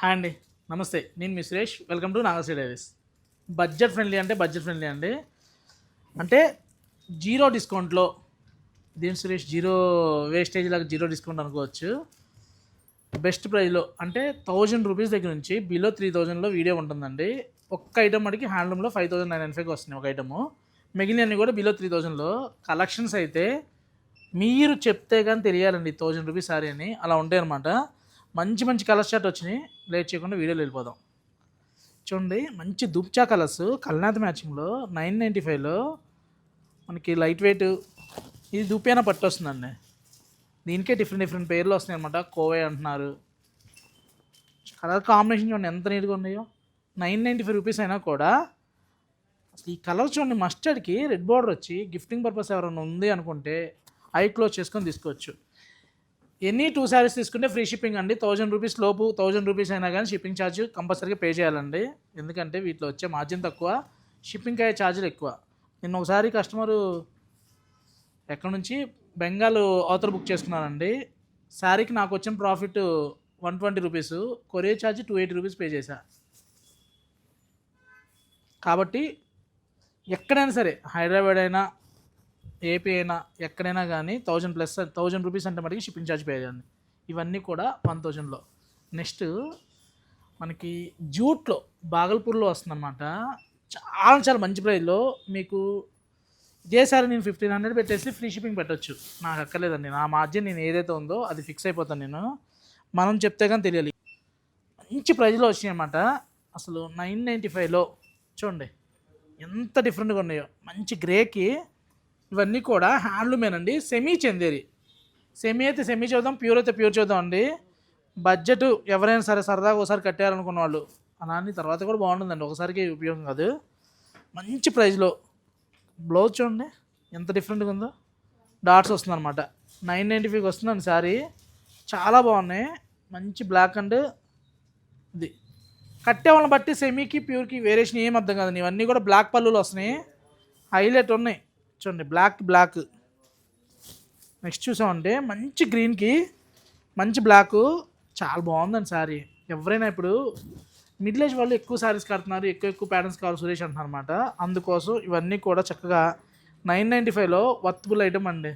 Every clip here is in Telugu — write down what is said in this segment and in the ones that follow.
హాయ్ అండి. నమస్తే. నేను మీ Suresh. Welcome to Nagashri diaries. Budget friendly అంటే బడ్జెట్ ఫ్రెండ్లీ అండి. అంటే జీరో డిస్కౌంట్లో దీని సురేష్? జీరో వేస్టేజ్ లాగా జీరో డిస్కౌంట్ అనుకోవచ్చు. బెస్ట్ ప్రైస్లో అంటే థౌజండ్ రూపీస్ దగ్గర నుంచి బిలో త్రీ థౌజండ్లో వీడియో ఉంటుందండి. ఒక్క ఐటమ్ అడిగి హ్యాండ్లూమ్లో ఫైవ్ థౌసండ్ నైన్ ఫైవ్కి వస్తున్నాయి ఒక ఐటము. మిగిలినవి కూడా బిలో త్రీ థౌజండ్లో. కలెక్షన్స్ అయితే మీరు చెప్తే కానీ తెలియాలండి థౌజండ్ రూపీస్ సారీ అని. అలా ఉంటాయి అనమాట మంచి మంచి కలర్స్ షర్ట్ వచ్చినాయి. లేట్ చేయకుండా వీడియోలో వెళ్ళిపోదాం. చూడండి మంచి దుప్చా కలర్స్. కల్నాథ్ మ్యాచింగ్లో నైన్ నైంటీ ఫైవ్లో మనకి లైట్ వెయిట్ ఇది దుప్పేనా పట్టు వస్తుందండి. దీనికే డిఫరెంట్ డిఫరెంట్ పేర్లు వస్తున్నాయి అనమాట కోవే అంటున్నారు. కలర్ కాంబినేషన్ చూడండి ఎంత నీట్గా ఉన్నాయో. నైన్ నైంటీ ఫైవ్ రూపీస్ అయినా కూడా అసలు ఈ కలర్ చూడండి మస్టర్డ్కి రెడ్ బార్డర్ వచ్చి గిఫ్టింగ్ పర్పస్ ఎవరైనా ఉంది అనుకుంటే ఐ క్లోజ్ చేసుకొని తీసుకోవచ్చు. ఎనీ టూ శారీస్ తీసుకుంటే ఫ్రీ షిప్పింగ్ అండి. థౌజండ్ రూపీస్ లోపు థౌజండ్ రూపీస్ అయినా కానీ షిప్పింగ్ ఛార్జ్ కంపల్సరీగా పే చేయాలండి. ఎందుకంటే వీటిలో వచ్చే మార్జిన్ తక్కువ షిప్పింగ్ అయ్యే ఛార్జీలు ఎక్కువ. నిన్న ఒకసారి కస్టమరు ఎక్కడి నుంచి? బెంగాల్ అవతల బుక్ చేసుకున్నానండి శారీకి నాకు వచ్చిన profit one twenty rupees courier charge two eighty rupees pay చేశా. కాబట్టి ఎక్కడైనా సరే హైదరాబాద్ అయినా ఏపీ అయినా ఎక్కడైనా కానీ థౌజండ్ ప్లస్ థౌజండ్ రూపీస్ అంటే మటుకు షిప్పింగ్ ఛార్జ్ పే చేయండి ఇవన్నీ కూడా వన్ థౌజండ్లో నెక్స్ట్ మనకి జూట్లో బాగల్పూర్లో వస్తుందన్నమాట. చాలా చాలా మంచి ప్రైస్లో మీకు ఇదేసారి నేను ఫిఫ్టీన్ హండ్రెడ్ పెట్టేసి ఫ్రీ షిప్పింగ్ పెట్టొచ్చు. నాకు అక్కర్లేదండి. నా మార్జిన్ నేను ఏదైతే ఉందో అది ఫిక్స్ అయిపోతాను నేను. మనం చెప్తే కానీ తెలియాలి. మంచి ప్రైజ్లో వచ్చినాయి అనమాట అసలు నైన్ నైంటీ ఫైవ్లో చూడండి. ఎంత డిఫరెంట్గా ఉన్నాయో. మంచి గ్రేకి ఇవన్నీ కూడా హ్యాండ్లూమేనండి. సెమీ చెందేరి. సెమీ అయితే సెమీ చూద్దాం ప్యూర్ అయితే ప్యూర్ చూద్దాం అండి. బడ్జెట్ ఎవరైనా సరే సరదాగా ఒకసారి కట్టారనుకున్న వాళ్ళు. అలాని తర్వాత కూడా బాగుంటుందండి. ఒకసారికి ఉపయోగం కాదు. మంచి ప్రైస్లో బ్లౌజ్ చూడండి. ఎంత డిఫరెంట్గా ఉందో. డాట్స్ వస్తుందన్నమాట. నైన్ నైంటీ ఫైవ్కి వస్తుందండి సారీ చాలా బాగున్నాయి. మంచి బ్లాక్ అండ్ ఇది. కట్టే వాళ్ళని బట్టి సెమీకి ప్యూర్కి వేరియేషన్ ఏం అర్థం కాదండి. ఇవన్నీ కూడా బ్లాక్ పళ్ళులు వస్తున్నాయి. హైలైట్ ఉన్నాయి. చూడండి బ్లాక్ బ్లాక్ నెక్స్ట్ చూసామంటే మంచి గ్రీన్కి మంచి బ్లాక్ చాలా బాగుందండి సారీ ఎవరైనా ఇప్పుడు మిడిల్ ఏజ్ వాళ్ళు ఎక్కువ శారీస్ కడుతున్నారు ఎక్కువ ఎక్కువ ప్యాటర్న్స్ కావాలి సురేష్ అంటున్నారు అనమాట అందుకోసం ఇవన్నీ కూడా చక్కగా నైన్ నైంటీ ఫైవ్లో వర్త్బుల్ ఐటమ్ అండి.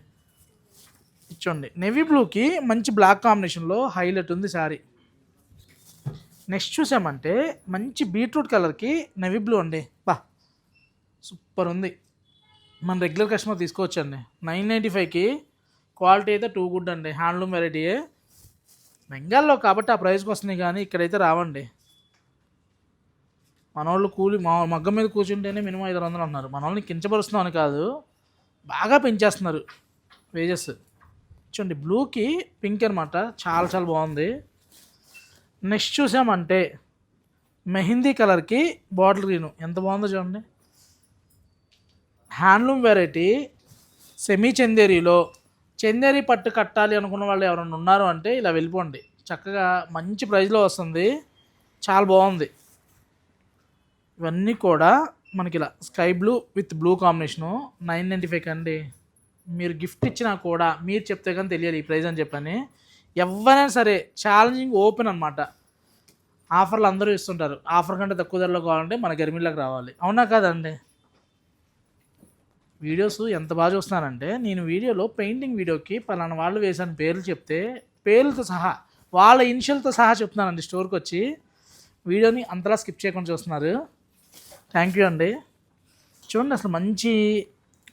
ఇచ్చోండి నెవీ బ్లూకి మంచి బ్లాక్ కాంబినేషన్లో హైలైట్ ఉంది శారీ నెక్స్ట్ చూసామంటే మంచి బీట్రూట్ కలర్కి నెవీ బ్లూ అండి. బా సూపర్ ఉంది. మన రెగ్యులర్ కస్టమర్ తీసుకోవచ్చండి. నైన్ నైంటీ ఫైవ్కి క్వాలిటీ అయితే టూ గుడ్ అండి. హ్యాండ్లూమ్ వెరైటీయే బెంగాల్లో కాబట్టి ఆ ప్రైస్కి వస్తున్నాయి కానీ ఇక్కడైతే రావండి. మన వాళ్ళు కూలి మా మగ్గం మీద కూర్చుంటేనే మినిమం ఐదు వందలు అన్నారు. మనోళ్ళని కించపరుస్తున్నాం అని కాదు. బాగా పెంచేస్తున్నారు వేజెస్ చూడండి బ్లూకి పింక్ అనమాట చాలా చాలా బాగుంది. నెక్స్ట్ చూసామంటే మెహందీ కలర్కి బాటిల్ గ్రీను ఎంత బాగుందో చూడండి. హ్యాండ్లూమ్ వెరైటీ సెమీ చందేరిలో చందేరి పట్టు కట్టాలి అనుకున్న వాళ్ళు ఎవరైనా ఉన్నారు అంటే ఇలా వెళ్ళిపోండి. చక్కగా మంచి ప్రైస్లో వస్తుంది. చాలా బాగుంది. ఇవన్నీ కూడా మనకి ఇలా sky blue with blue combination. Nine ninety five అండి మీరు గిఫ్ట్ ఇచ్చినా కూడా మీరు చెప్తే కానీ తెలియాలి ఈ ప్రైస్ అని చెప్పని. ఎవరైనా సరే ఛాలెంజింగ్ ఓపెన్ అనమాట ఆఫర్లు అందరూ ఇస్తుంటారు. ఆఫర్ కంటే తక్కువ ధరలో కావాలంటే మన గర్మిల్లోకి రావాలి. అవునా కాదండి? వీడియోస్ ఎంత బాగా చూస్తున్నానంటే నేను వీడియోలో పెయింటింగ్ వీడియోకి పలానా వాళ్ళు వేసిన పేర్లు చెప్తే పేర్లతో సహా వాళ్ళ ఇనిషియల్తో సహా చెప్తున్నానండి స్టోర్కి వచ్చి వీడియోని అంతలా స్కిప్ చేయకుండా చూస్తున్నారు. థ్యాంక్ యూ అండి. చూడండి అసలు మంచి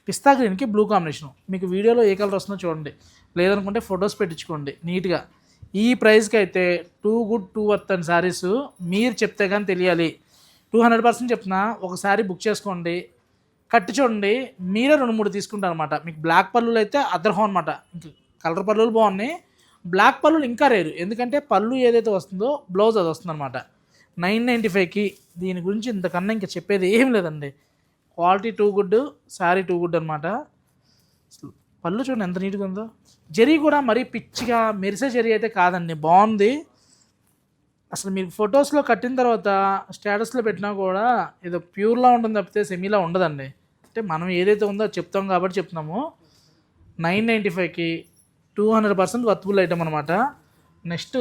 పిస్తా గ్రీన్కి బ్లూ కాంబినేషన్ మీకు వీడియోలో ఏ కలర్ వస్తుందో చూడండి. లేదనుకుంటే ఫొటోస్ పెట్టించుకోండి నీట్గా ఈ ప్రైస్కి అయితే too good too worth and saris మీరు చెప్తే కానీ తెలియాలి. టూ హండ్రెడ్ పర్సెంట్ చెప్తున్నా ఒక శారీ బుక్ చేసుకోండి. కట్టి చూడండి మీరే రెండు మూడు తీసుకుంటారు అనమాట మీకు బ్లాక్ పళ్ళులు అయితే అదర్హం అనమాట కలర్ పళ్ళులు బాగున్నాయి. బ్లాక్ పళ్ళులు ఇంకా రేరు ఎందుకంటే పళ్ళు ఏదైతే వస్తుందో బ్లౌజ్ అది వస్తుంది అనమాట నైన్ నైంటీ ఫైవ్కి దీని గురించి ఇంతకన్నా ఇంకా చెప్పేది ఏం లేదండి. Quality too good sari too good అనమాట పళ్ళు చూడండి ఎంత నీట్గా ఉందో. జరీ కూడా మరీ పిచ్చిగా మెరిసే జరీ అయితే కాదండి బాగుంది. అసలు మీకు ఫొటోస్లో కట్టిన తర్వాత స్టేటస్లో పెట్టినా కూడా ఏదో ప్యూర్లా ఉంటుంది తప్పితే సెమీలా ఉండదండి. అంటే మనం ఏదైతే ఉందో చెప్తాం కాబట్టి చెప్తున్నాము. నైన్ నైంటీ ఫైవ్కి two hundred percent worthful item అనమాట నెక్స్ట్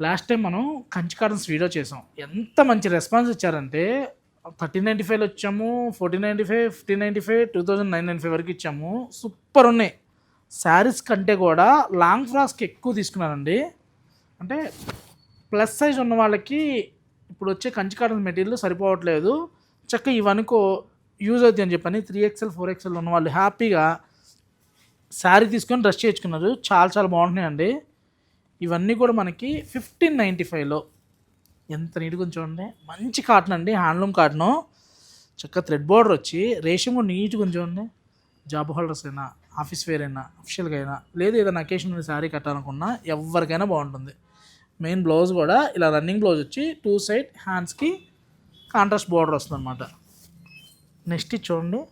లాస్ట్ టైం మనం కంచి కాటన్స్ వీడియో చేసాం. ఎంత మంచి రెస్పాన్స్ ఇచ్చారంటే థర్టీన్ నైంటీ ఫైవ్లో వచ్చాము fourteen ninety five fifteen ninety five two thousand nine ninety five వరకు ఇచ్చాము. సూపర్ ఉన్నాయి. శారీస్ కంటే కూడా లాంగ్ ఫ్రాక్స్కి ఎక్కువ తీసుకున్నానండి అంటే ప్లస్ సైజ్ ఉన్న వాళ్ళకి ఇప్పుడు వచ్చే కంచి కాటన్ మెటీరియల్ సరిపోవట్లేదు. చక్కగా ఇవనుకో యూజ్ అవుతాయి అని చెప్పని త్రీ ఎక్స్ఎల్ ఫోర్ ఎక్స్ఎల్ ఉన్న వాళ్ళు హ్యాపీగా శారీ తీసుకొని డ్రెస్ చేయించుకున్నారు. చాలా చాలా బాగుంటున్నాయండి. ఇవన్నీ కూడా మనకి ఫిఫ్టీన్ నైంటీ ఫైవ్లో ఎంత నీట్గా ఉంది చూడండి. మంచి కాటన్ అండి హ్యాండ్లూమ్ కాటను. చక్కగా థ్రెడ్ బోర్డర్ వచ్చి రేషం కూడా నీట్గా ఉంది చూడండి. జాబ్ హోల్డర్స్ అయినా ఆఫీస్ వేర్ అయినా అఫీషియల్గా అయినా లేదు ఏదైనా అకేషన్ శారీ కట్టాలనుకున్నా ఎవరికైనా బాగుంటుంది. మెయిన్ బ్లౌజ్ కూడా ఇలా రన్నింగ్ బ్లౌజ్ వచ్చి టూ సైడ్ హ్యాండ్స్కి కాంట్రాస్ట్ బార్డర్ వస్తుంది అనమాట నెక్స్ట్ ఇది చూడండి.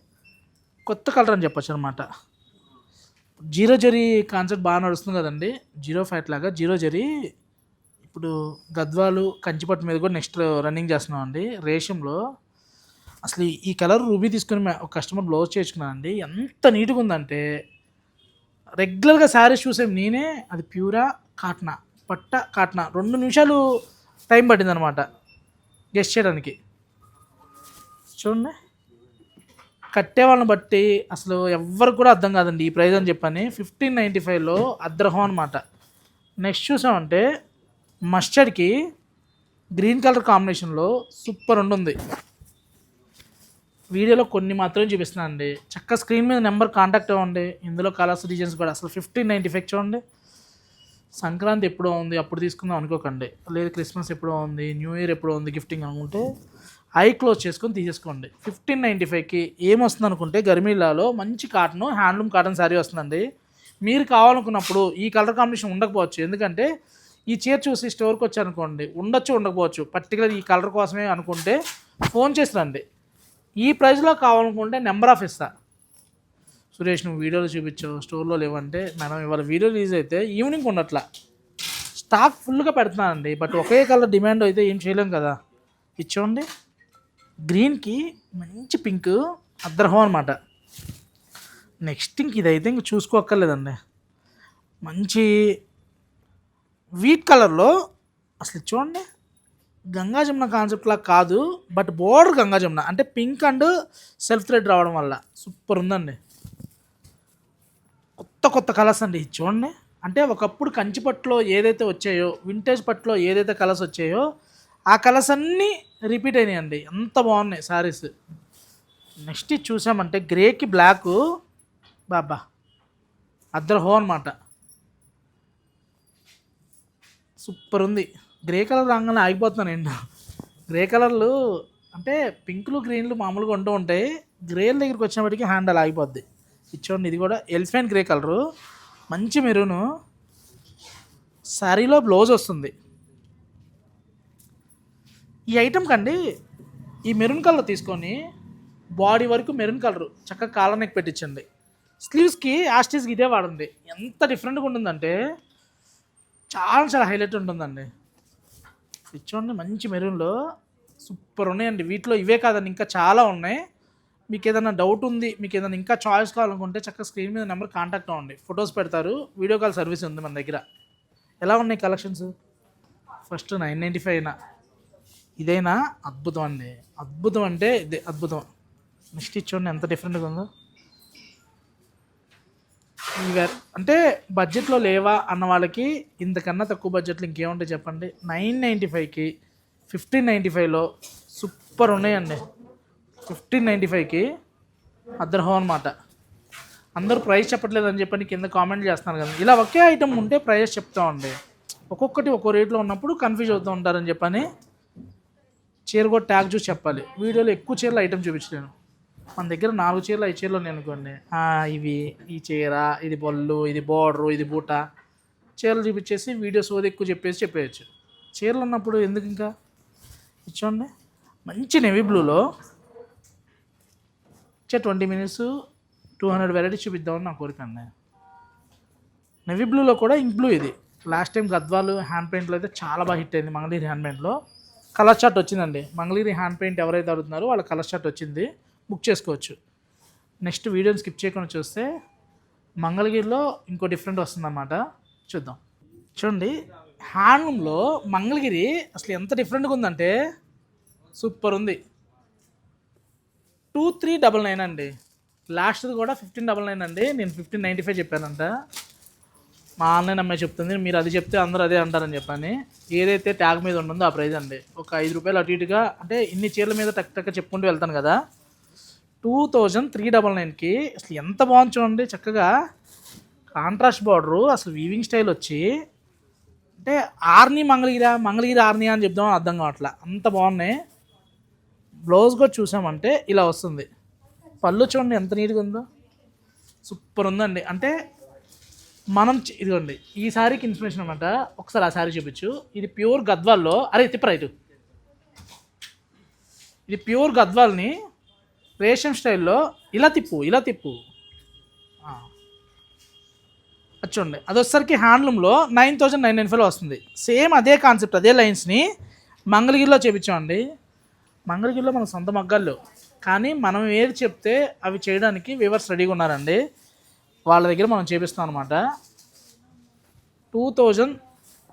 కొత్త కలర్ అని చెప్పొచ్చు అనమాట జీరో జరీ కాన్సెప్ట్ బాగా నడుస్తుంది కదండి. జీరో ఫ్యాట్ లాగా జీరో జరీ. ఇప్పుడు గద్వాలు కంచిపట్టు మీద కూడా నెక్స్ట్ రన్నింగ్ చేస్తున్నాం అండి. రేషంలో అసలు ఈ- కలర్ రూబీ తీసుకుని ఒక కస్టమర్ బ్లౌజ్ చేయించుకున్నానండి ఎంత నీట్గా ఉందంటే రెగ్యులర్గా శారీస్ చూసాం నేనే అది ప్యూరా కాటనా. పట్ట కాటనా. రెండు నిమిషాలు టైం పట్టింది అనమాట గెస్ట్ చేయడానికి. చూడండి. కట్టే వాళ్ళని బట్టి అసలు ఎవ్వరికి కూడా అర్థం కాదండి ఈ ప్రైజ్ అని చెప్పని. ఫిఫ్టీన్ నైంటీ ఫైవ్లో అద్రహం అనమాట నెక్స్ట్ చూసామంటే మస్టర్డ్కి గ్రీన్ కలర్ కాంబినేషన్లో సూపర్ ఉంటుంది వీడియోలో కొన్ని మాత్రమే చూపిస్తున్నాను అండి చక్క స్క్రీన్ మీద నెంబర్ కాంటాక్ట్ అవ్వండి. ఇందులో కలర్స్ డిజైన్స్ కూడా. అసలు ఫిఫ్టీన్ నైంటీ ఫైవ్ చూడండి. సంక్రాంతి ఎప్పుడో ఉంది అప్పుడు తీసుకుందాం అనుకోకండి. లేదు క్రిస్మస్ ఎప్పుడో ఉంది న్యూ ఇయర్ ఎప్పుడో ఉంది గిఫ్టింగ్ అనుకుంటే ఐ క్లోజ్ చేసుకొని తీసేసుకోండి. ఫిఫ్టీన్ నైంటీ ఫైవ్కి ఏమొస్తుంది అనుకుంటే గర్మీలాలో మంచి కాటన్ హ్యాండ్లూమ్ కాటన్ శారీ వస్తుందండి. మీరు కావాలనుకున్నప్పుడు ఈ కలర్ కాంబినేషన్ ఉండకపోవచ్చు. ఎందుకంటే ఈ చీర చూసి స్టోర్కి వచ్చారనుకోండి ఉండొచ్చు ఉండకపోవచ్చు. పర్టికులర్ ఈ కలర్ కోసమే అనుకుంటే ఫోన్ చేసి రండి. ఈ ప్రైస్లో కావాలనుకుంటే నెంబర్ ఆఫ్ ఇస్తా. సురేష్ నువ్వు వీడియోలు చూపించావు స్టోర్లో లేవంటే మేడం ఇవాళ వీడియో రిలీజ్ అయితే ఈవినింగ్ ఉండట్లా స్టాక్ ఫుల్గా పెడుతున్నానండి బట్ ఒకే కలర్ డిమాండ్ అయితే ఏం చేయలేం కదా. ఇచ్చోండి గ్రీన్కి మంచి పింక్ అద్రహం అనమాట నెక్స్ట్ ఇంక ఇదైతే ఇంక చూసుకోక్కర్లేదండి. మంచి వీట్ కలర్లో అసలు చూడండి. గంగా జమున కాదు బట్ బోర్డర్ గంగా జమున అంటే పింక్ అండ్ సెల్ఫ్ థ్రెడ్ రావడం వల్ల. సూపర్ ఉందండి. కొత్త కొత్త కలర్స్ అండి. చూడండి. అంటే ఒకప్పుడు కంచి పట్టులో ఏదైతే వచ్చాయో వింటేజ్ పట్టులో ఏదైతే కలర్స్ వచ్చాయో ఆ కలర్స్ అన్నీ రిపీట్ అయినాయండి. ఎంత బాగున్నాయి సారీస్ నెక్స్ట్ ఇది చూసామంటే గ్రేకి బ్లాక్ బాబా అద్దరు హో అనమాట సూపర్ ఉంది. గ్రే కలర్ రాగానే ఆగిపోతున్నాను నేను. గ్రే కలర్లు అంటే పింక్లు గ్రీన్లు మామూలుగా ఉంటూ ఉంటాయి. గ్రేల దగ్గరికి వచ్చినప్పటికీ హ్యాండల్ ఆగిపోద్ది. ఇచ్చోండి ఇది కూడా ఎలిఫెంట్ గ్రే కలరు. మంచి మెరూను. శారీలో బ్లౌజ్ వస్తుంది. ఈ ఐటెం కండి ఈ మెరూన్ కలర్ తీసుకొని బాడీ వరకు మెరూన్ కలర్ చక్కగా కాలర్ నెక్ పెట్టించండి స్లీవ్స్కి యాస్టీస్కి ఇదే వాడండి ఎంత డిఫరెంట్గా ఉంటుందంటే చాలా చాలా హైలైట్ ఉంటుందండి. ఇచ్చోండి మంచి మెరూన్లో. సూపర్ ఉన్నాయండి వీటిలో ఇవే కాదండి ఇంకా చాలా ఉన్నాయి. మీకు ఏదైనా డౌట్ ఉంది మీకు ఏదైనా ఇంకా చాయిస్ కావాలనుకుంటే చక్కగా స్క్రీన్ మీద నెంబర్ కాంటాక్ట్ అవ్వండి. ఫొటోస్ పెడతారు వీడియో కాల్ సర్వీస్ ఉంది మన దగ్గర. ఎలా ఉన్నాయి collections first nine ninety five అయినా. ఇదైనా? అద్భుతం అండి. అద్భుతం అంటే ఇదే అద్భుతం. నెక్స్ట్ ఇచ్చోండి ఎంత డిఫరెంట్గా ఉందో. అంటే బడ్జెట్లో లేవా అన్న వాళ్ళకి ఇంతకన్నా తక్కువ బడ్జెట్లో ఇంకేముంటాయి చెప్పండి? నైన్ నైంటీ ఫైవ్కి ఫిఫ్టీన్ నైంటీ ఫైవ్లో సూపర్ ఉన్నాయండి. ఫిఫ్టీన్ నైంటీ ఫైవ్కి అద్దర్హం అనమాట అందరూ ప్రైస్ చెప్పట్లేదు అని చెప్పని కింద కామెంట్ చేస్తున్నారు కదా. ఇలా ఒకే ఐటమ్ ఉంటే ప్రైస్ చెప్తామండి. ఒక్కొక్కటి ఒక్కో రేట్లో ఉన్నప్పుడు కన్ఫ్యూజ్ అవుతూ ఉంటారని చెప్పని చీర కూడా ట్యాగ్ చూసి చెప్పాలి. వీడియోలో ఎక్కువ చీరలు ఐటమ్ చూపించలేను. మన దగ్గర నాలుగు చీరలు ఐదు చీరలు ఉన్నాయి అనుకోండి. ఇవి ఈ చీర ఇది బొల్లు ఇది బోర్డరు ఇది బూట. చీరలు చూపించేసి వీడియోస్ ఓది ఎక్కువ చెప్పేసి చెప్పేయచ్చు. చీరలు ఉన్నప్పుడు ఎందుకు ఇంకా? ఇచ్చోండి మంచి నెవీ బ్లూలో వచ్చే twenty minutes two hundred varieties చూపిద్దామని నా కోరిక అండి. నెవీ బ్లూలో కూడా ఇంక్ బ్లూ ఇది. లాస్ట్ టైం గద్వాలు హ్యాండ్ పెయింట్లో అయితే చాలా బాగా హిట్ అయింది మంగళగిరి హ్యాండ్ పెయింట్లో కలర్ చార్ట్ వచ్చిందండి. మంగళగిరి హ్యాండ్ పెయింట్ ఎవరైతే అడుగుతున్నారో వాళ్ళ కలర్ చార్ట్ వచ్చింది. బుక్ చేసుకోవచ్చు. నెక్స్ట్ వీడియోని స్కిప్ చేయకుండా చూస్తే మంగళగిరిలో ఇంకో డిఫరెంట్ వస్తుందన్నమాట. చూద్దాం. చూడండి. హ్యాండ్లూమ్లో మంగళగిరి అసలు ఎంత డిఫరెంట్గా ఉందంటే సూపర్ ఉంది. టూ త్రీ డబల్ నైన్ అండి. లాస్ట్ది కూడా ఫిఫ్టీన్ డబల్ నైన్ అండి. నేను ఫిఫ్టీన్ నైంటీ ఫైవ్ చెప్పానంట. మా ఆన్లైన్ అమ్మాయి చెప్తుంది. మీరు అది చెప్తే అందరూ అదే అంటారని చెప్పని. ఏదైతే ట్యాగ్ మీద ఉంటుందో ఆ ప్రైజ్ అండి. ఒక ఐదు రూపాయలు అటు ఇటుగా అంటే ఇన్ని చీరల మీద టక్ టక్ చెప్పుకుంటూ వెళ్తాను కదా. టూ థౌజండ్ త్రీ డబల్ నైన్కి అసలు ఎంత బాగుంది చూడండి చక్కగా. కాంట్రాస్ట్ బార్డరు అసలు వీవింగ్ స్టైల్ వచ్చి. అంటే ఆర్ని మంగళగిరి మంగళగిరి ఆర్ని అని చెప్దాం అర్థం కావట్లే. అంత బాగున్నాయి. బ్లౌజ్ కూడా చూసామంటే ఇలా వస్తుంది. పళ్ళు చూడండి ఎంత నీట్గా ఉందో. సూపర్ ఉందండి. అంటే మనం ఇదిగోండి ఈ శారీకి ఇన్స్పిరేషన్ అనమాట ఒకసారి ఆ శారీ చూపించు. ఇది ప్యూర్ గద్వాల్లో అరే తిప్ప రైట్ ఇది ప్యూర్ గద్వాల్ని రేషన్ స్టైల్లో ఇలా తిప్పు ఇలా తిప్పు. అది చూడండి అది వచ్చేసరికి హ్యాండ్లూమ్లో nine thousand nine nine five వస్తుంది. సేమ్ అదే కాన్సెప్ట్ అదే లైన్స్ని మంగళగిరిలో చేపించామండి. మంగళగిరిలో మన సొంత మగ్గాళ్ళు. కానీ మనం ఏది చెప్తే అవి చేయడానికి వివర్స్ రెడీగా ఉన్నారండి. వాళ్ళ దగ్గర మనం చేపిస్తాం అనమాట టూ థౌజండ్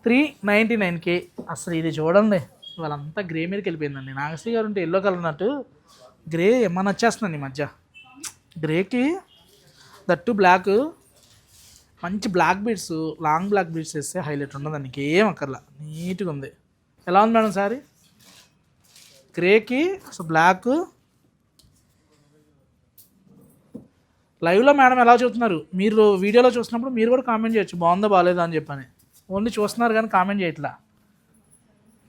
త్రీ నైంటీ నైన్కి అసలు ఇది చూడండి. వాళ్ళంతా గ్రే మీదకి వెళ్ళిపోయిందండి. నాగశ్రీ గారు ఉంటే ఎల్లో కలర్ ఉన్నట్టు గ్రే ఏమన్నా వచ్చేస్తుందండి ఈ మధ్య. గ్రేకి దట్టు బ్లాక్ మంచి black beads long black beads వేస్తే హైలైట్ ఉండదు దానికి ఏం అక్కర్లా నీట్గా ఉంది. ఎలా ఉంది మేడం సారీ? గ్రేకి అసలు బ్లాక్. లైవ్లో మేడం ఎలా చూస్తున్నారు? మీరు వీడియోలో చూసినప్పుడు మీరు కూడా కామెంట్ చేయొచ్చు. బాగుందా బాగాలేదా అని చెప్పని. ఓన్లీ చూస్తున్నారు కానీ కామెంట్ చేయట్లా.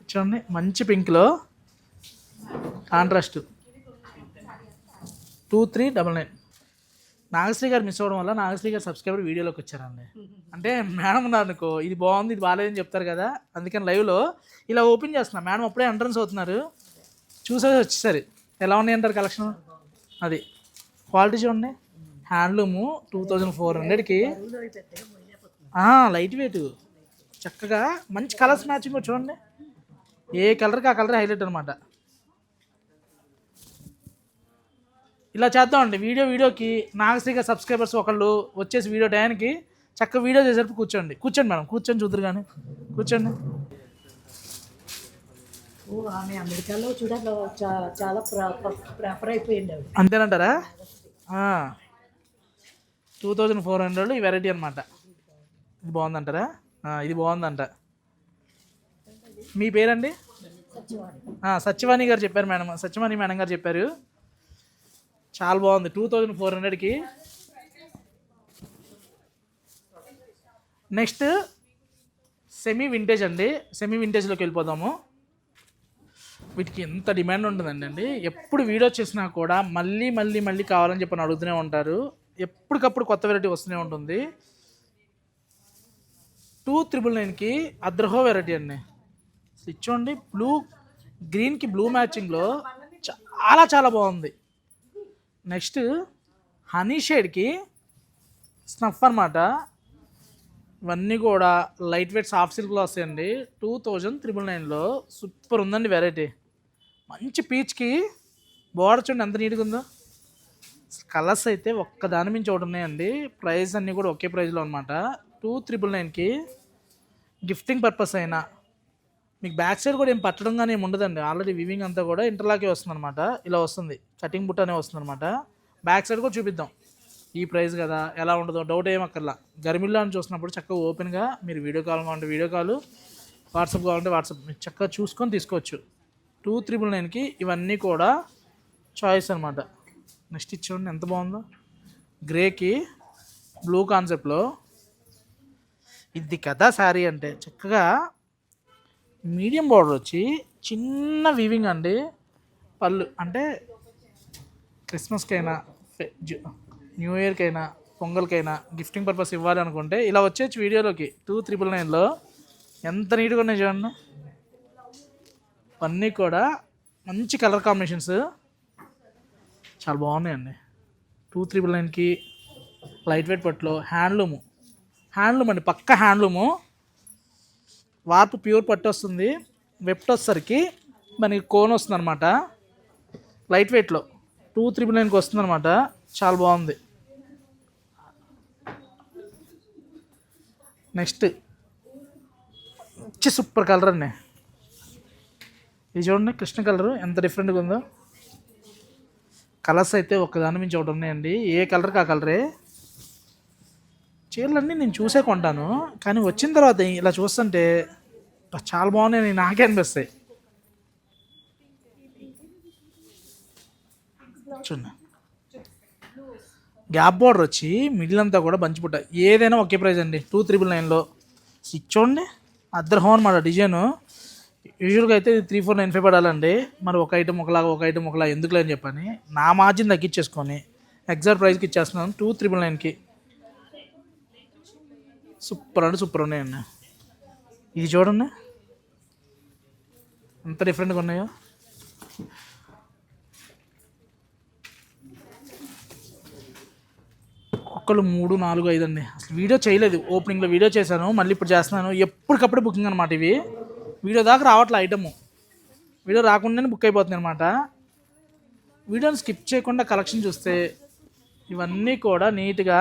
చూడండి మంచి పింక్లో contrast two three double nine. Nagashri గారు మిస్ అవ్వడం వల్ల నాగశ్రీ గారు సబ్స్క్రైబర్ వీడియోలోకి వచ్చారండి. అంటే మేడం ఉన్నారు అనుకో ఇది బాగుంది ఇది బాగాలేదని చెప్తారు కదా. అందుకని లైవ్లో ఇలా ఓపెన్ చేస్తున్నా. మేడం అప్పుడే ఎంట్రన్స్ అవుతున్నారు. చూసేసి వచ్చేసరి ఎలా ఉన్నాయి అంటారు కలెక్షన్ అది. క్వాలిటీ చూడండి. హ్యాండ్లూము టూ థౌజండ్ ఫోర్ హండ్రెడ్కి లైట్ వెయిట్ చక్కగా మంచి కలర్స్ మ్యాచింగ్ చూడండి. ఏ కలర్కి ఆ కలర్ హైలైట్ అనమాట ఇలా చేద్దామండి వీడియో వీడియోకి నాగశ్రీగా సబ్స్క్రైబర్స్ ఒకళ్ళు వచ్చేసి వీడియో టయానికి చక్కగా వీడియో చేసేటప్పుడు కూర్చోండి. కూర్చోండి మేడం. కూర్చొని చూద్దరు కానీ. కూర్చోండి. ఓ ఆమె అమెరికాలో చూడాలి చాలా ప్రాపర్ అయిపోయింది ఆవిడ. అంతేనంటారా? టూ థౌజండ్ ఫోర్ హండ్రెడ్ ఈ వెరైటీ అనమాట ఇది బాగుందంటారా? ఇది బాగుందంట. మీ పేరండి? సత్యవాణి గారు చెప్పారు మేడం సత్యవాణి మేడం గారు చెప్పారు. చాలా బాగుంది టూ థౌజండ్ ఫోర్ హండ్రెడ్కి. నెక్స్ట్ సెమీ వింటేజ్ అండి సెమీ వింటేజ్లోకి వెళ్ళిపోదాము. వీటికి ఎంత డిమాండ్ ఉంటుందండి అండి? ఎప్పుడు వీడియో చేసినా కూడా మళ్ళీ మళ్ళీ మళ్ళీ కావాలని చెప్పని అడుగుతూనే ఉంటారు. ఎప్పటికప్పుడు కొత్త వెరైటీ వస్తూనే ఉంటుంది. టూ త్రిబుల్ నైన్కి అద్రహో వెరైటీ అండి. అసలు చూడండి బ్లూ గ్రీన్కి బ్లూ మ్యాచింగ్లో చాలా చాలా బాగుంది. నెక్స్ట్ హనీ షేడ్కి స్నఫ్ అనమాట ఇవన్నీ కూడా లైట్ వెయిట్ సాఫ్ట్ సిల్క్లో వస్తాయండి. టూ థౌజండ్ త్రిబుల్ నైన్లో సూపర్ ఉందండి వెరైటీ మంచి పీచ్కి బోర్డర్ చూడండి ఎంత నీట్గా ఉందో. కలర్స్ అయితే ఒక్క దాని మించి ఒకటి ఉన్నాయండి. ప్రైస్ అన్నీ కూడా ఒకే ప్రైస్లో అనమాట టూ త్రిబుల్ నైన్కి గిఫ్టింగ్ పర్పస్ అయినా. మీకు బ్యాక్ సైడ్ కూడా ఏం పట్టడం కానీ ఏమి ఉండదండి. ఆల్రెడీ వివింగ్ అంతా కూడా ఇంటర్లాకే వస్తుంది అనమాట ఇలా వస్తుంది. కటింగ్ బుట్ట అనే వస్తుంది అనమాట బ్యాక్ సైడ్ కూడా చూపిద్దాం. ఈ ప్రైస్ కదా ఎలా ఉండదో డౌట్ ఏం అక్కర్లా. గర్మిల్లో అని చూసినప్పుడు చక్కగా ఓపెన్గా మీరు వీడియో కాల్ కావాలంటే వీడియో కాల్ వాట్సాప్ కావాలంటే వాట్సాప్. మీరు చక్కగా చూసుకొని తీసుకోవచ్చు. టూ త్రిబుల్ నైన్కి ఇవన్నీ కూడా చాయిస్ అనమాట నెక్స్ట్ ఇచ్చేవాడిని ఎంత బాగుందో. గ్రేకి బ్లూ కాన్సెప్ట్లో ఇది కదా శారీ అంటే చక్కగా మీడియం బార్డర్ వచ్చి చిన్న వీవింగ్ అండి. పళ్ళు అంటే క్రిస్మస్కైనా న్యూ ఇయర్కైనా పొంగల్కైనా గిఫ్టింగ్ పర్పస్ ఇవ్వాలి అనుకుంటే ఇలా వచ్చేసి వీడియోలోకి. టూ త్రిపుల్ నైన్లో ఎంత నీట్గా ఉన్నాయి చూడండి. అన్నీ కూడా మంచి కలర్ కాంబినేషన్స్. చాలా బాగున్నాయండి. టూ త్రిబుల్ నైన్కి లైట్ వెయిట్ పట్టులో హ్యాండ్లూము. హ్యాండ్లూమ్ అండి పక్క హ్యాండ్లూము. వార్పు ప్యూర్ పట్టు వస్తుంది. వెప్ట్ వచ్చేసరికి మనకి కోన్ వస్తుంది అనమాట లైట్ వెయిట్లో టూ త్రిబుల్ నైన్కి వస్తుంది అనమాట చాలా బాగుంది. నెక్స్ట్. మంచి సూపర్ కలర్ అండి. ఇది చూడండి కృష్ణ కలర్. ఎంత డిఫరెంట్గా ఉందో. కలర్స్ అయితే ఒకదాని మించి ఒకటి ఉన్నాయండి. ఏ కలర్కి ఆ కలరే చీరలన్నీ నేను చూసే కొంటాను. కానీ వచ్చిన తర్వాత ఇలా చూస్తుంటే చాలా బాగున్నాయి నాకే అనిపిస్తాయి. చూడండి. గ్యాప్ బార్డర్ వచ్చి మిడిల్ అంతా కూడా బంచిపుట్ట ఏదైనా ఒకే ప్రైస్ అండి. టూ త్రిబుల్ నైన్లో స్టిచ్ చూడండి. అద్దరు అనమాట డిజైను. యూజువల్గా అయితే త్రీ ఫోర్ నైన్ ఫైవ్ పడాలండి. మరి ఒక ఐటమ్ ఒకలాగా ఒక ఐటమ్ ఒకలా ఎందుకులే అని చెప్పని నా మార్జిన్ తగ్గించేసుకొని ఎగ్జాక్ట్ ప్రైస్కి ఇచ్చేస్తున్నాను. టూ త్రిబుల్ నైన్కి సూపర్ అంటే సూపర్ ఉన్నాయండి. ఇది చూడండి. ఎంత డిఫరెంట్గా ఉన్నాయో. ఒక్కళ్ళు మూడు నాలుగు ఐదు అండి. అసలు వీడియో చేయలేదు. ఓపెనింగ్లో వీడియో చేశాను. మళ్ళీ ఇప్పుడు చేస్తున్నాను. ఎప్పటికప్పుడు బుకింగ్ అనమాట ఇవి. వీడియో దాకా రావట్లే ఐటము. వీడియో రాకుండానే బుక్ అయిపోతుంది అనమాట వీడియోని స్కిప్ చేయకుండా కలెక్షన్ చూస్తే ఇవన్నీ కూడా నీట్గా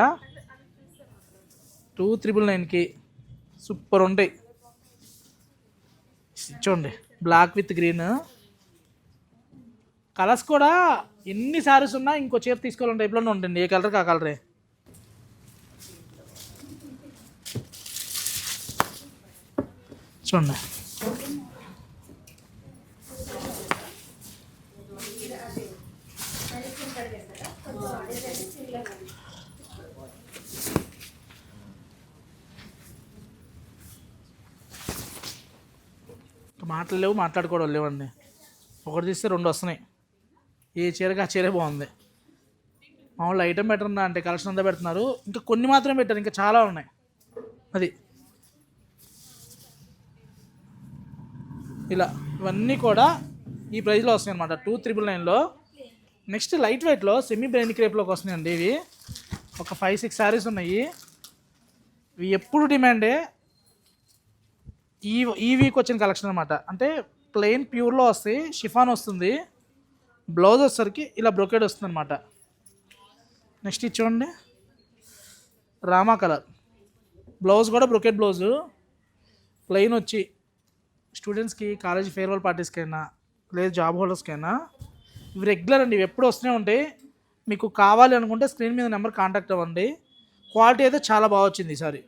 టూ త్రిబుల్ నైన్కి సూపర్ ఉంటాయి. చూడండి బ్లాక్ విత్ గ్రీన్ కలర్స్ కూడా ఎన్ని సారీస్ ఉన్నా ఇంకో చీర తీసుకోవాలని టైప్లోనే ఉంటుంది ఏ కలర్కి ఆ కలరే చూడండి. మాటలు లేవు మాట్లాడుకోవడం లేవండి ఒకటి తీస్తే రెండు వస్తున్నాయి. ఏ చీరకి ఆ చీరే బాగుంది. మామూలు ఐటమ్ పెట్టరుందా అంటే కలెక్షన్ అంతా పెడుతున్నారు. ఇంకా కొన్ని మాత్రమే పెట్టారు ఇంకా చాలా ఉన్నాయి. అది. ఇలా ఇవన్నీ కూడా ఈ ప్రైస్లో వస్తాయి అనమాట టూ త్రిబుల్ నైన్లో నెక్స్ట్ లైట్ వెయిట్లో సెమీ బ్రెయిన్ క్రేప్లోకి వస్తున్నాయండి ఇవి. ఒక ఫైవ్ సిక్స్ శారీస్ ఉన్నాయి. ఇవి ఎప్పుడు డిమాండే ఈ ఈ వీక్ వచ్చిన కలెక్షన్ అనమాట. అంటే ప్లెయిన్ ప్యూర్లో వస్తాయి షిఫాన్ వస్తుంది. బ్లౌజ్ వచ్చేసరికి ఇలా బ్రొకేడ్ వస్తుంది అనమాట. నెక్స్ట్ ఇది చూడండి. రామా కలర్. బ్లౌజ్ కూడా బ్రొకెట్ బ్లౌజు ప్లెయిన్ వచ్చి స్టూడెంట్స్కి కాలేజ్ ఫేర్వెల్ పార్టీస్కైనా లేదు జాబ్ హోల్డర్స్కైనా ఇవి రెగ్యులర్ అండి. ఇవి ఎప్పుడు వస్తూనే ఉంటాయి. మీకు కావాలి అనుకుంటే స్క్రీన్ మీద నెంబర్ కాంటాక్ట్ అవ్వండి. క్వాలిటీ అయితే చాలా బాగా వచ్చింది ఈసారి.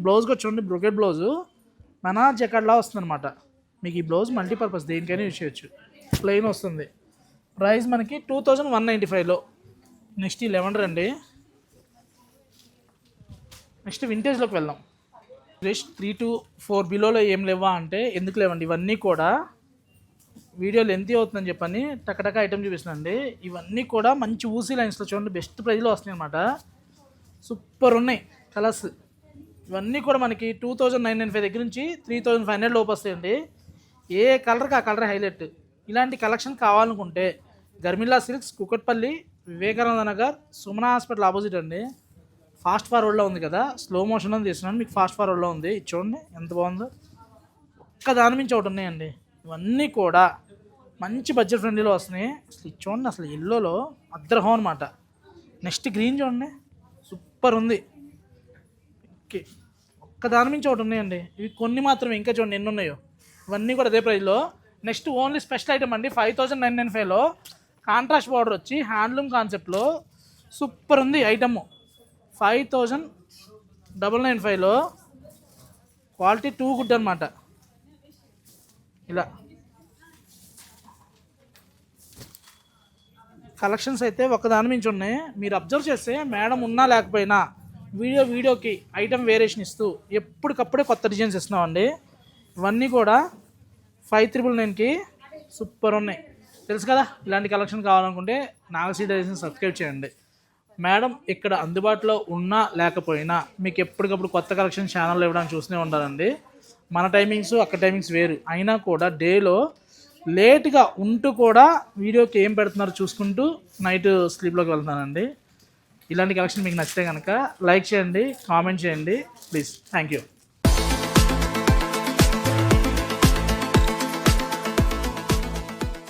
బ్లౌజ్ కూడా చూడండి బ్రొకెట్ బ్లౌజు మన జకడ్లా వస్తుంది అనమాట మీకు ఈ బ్లౌజ్ మల్టీపర్పస్ దేనికైనా యూజ్ చేయొచ్చు. ప్లెయిన్ వస్తుంది. ప్రైస్ మనకి టూ థౌజండ్ వన్ నైంటీ ఫైవ్లో నెక్స్ట్ ఈ లెవెండర్ అండి నెక్స్ట్ వింటేజ్లోకి వెళ్దాం. జస్ట్ త్రీ టు ఫోర్ బిలోలో ఏం లేవా అంటే ఎందుకు లేవండి? ఇవన్నీ కూడా వీడియో లెంతీ అవుతుందని చెప్పని టకటక ఐటమ్ చూపిస్తున్నాండి ఇవన్నీ కూడా మంచి ఊసీ లైన్స్లో చూడండి. బెస్ట్ ప్రైస్లో వస్తున్నాయి అనమాట సూపర్ ఉన్నాయి. కలర్స్ ఇవన్నీ కూడా మనకి two thousand nine nine five దగ్గర నుంచి త్రీ థౌజండ్ ఫైవ్ హండ్రెడ్ లోపు వస్తాయండి. ఏ కలర్కి ఆ కలర్ హైలైట్? ఇలాంటి కలెక్షన్ కావాలనుకుంటే Garmilla silks Kukatpally Vivekananda Nagar Sumana hospital opposite అండి. ఫాస్ట్ ఫార్వర్డ్లో ఉంది కదా స్లో మోషన్లో తీసుకున్నాను మీకు ఫాస్ట్ ఫార్వర్డ్లో ఉంది. చూడండి ఎంత బాగుందో. ఒక్క దాని మించి ఒకటి ఉన్నాయండి. ఇవన్నీ కూడా మంచి బడ్జెట్ ఫ్రెండ్లీలో వస్తున్నాయి. అసలు చూడండి అసలు ఎల్లోలో అద్రహం అనమాట నెక్స్ట్ గ్రీన్ చూడండి. సూపర్ ఉంది. ఓకే. ఒక్క దాని నుంచి ఒకటి ఉన్నాయండి. ఇవి కొన్ని మాత్రమే ఇంకా చూడండి ఎన్ని ఉన్నాయో. ఇవన్నీ కూడా అదే ప్రైస్లో నెక్స్ట్ ఓన్లీ స్పెషల్ ఐటమ్ అండి ఫైవ్ థౌజండ్ నైన్ నైన్ ఫైవ్లో కాంట్రాస్ట్ బార్డర్ వచ్చి హ్యాండ్లూమ్ కాన్సెప్ట్లో సూపర్ ఉంది item five thousand double nine ఫైవ్లో క్వాలిటీ టూ గుడ్ అనమాట ఇలా. కలెక్షన్స్ అయితే ఒకదాని మించి ఉన్నాయి. మీరు అబ్జర్వ్ చేస్తే మేడం ఉన్నా లేకపోయినా వీడియో వీడియోకి ఐటమ్ వేరియేషన్ ఇస్తూ ఎప్పటికప్పుడే కొత్త డిజైన్స్ ఇస్తున్నామండి. ఇవన్నీ కూడా ఫైవ్ త్రిబుల్ నైన్కి సూపర్ ఉన్నాయి. తెలుసు కదా ఇలాంటి కలెక్షన్ కావాలనుకుంటే నాగసీ డైజెషన్ సబ్స్క్రైబ్ చేయండి. మేడం ఇక్కడ అందుబాటులో ఉన్నా లేకపోయినా మీకు ఎప్పటికప్పుడు కొత్త కలెక్షన్ ఛానల్ ఇవ్వడానికి చూస్తూనే ఉండాలండి. మన టైమింగ్స్ అక్కడ టైమింగ్స్ వేరు. అయినా కూడా డేలో లేట్గా ఉంటూ కూడా వీడియోకి ఏం పెడుతున్నారో చూసుకుంటూ నైట్ స్లీప్లోకి వెళ్తానండి. ఇలాంటి కలెక్షన్ మీకు నచ్చితే కనుక లైక్ చేయండి కామెంట్ చేయండి. Please thank you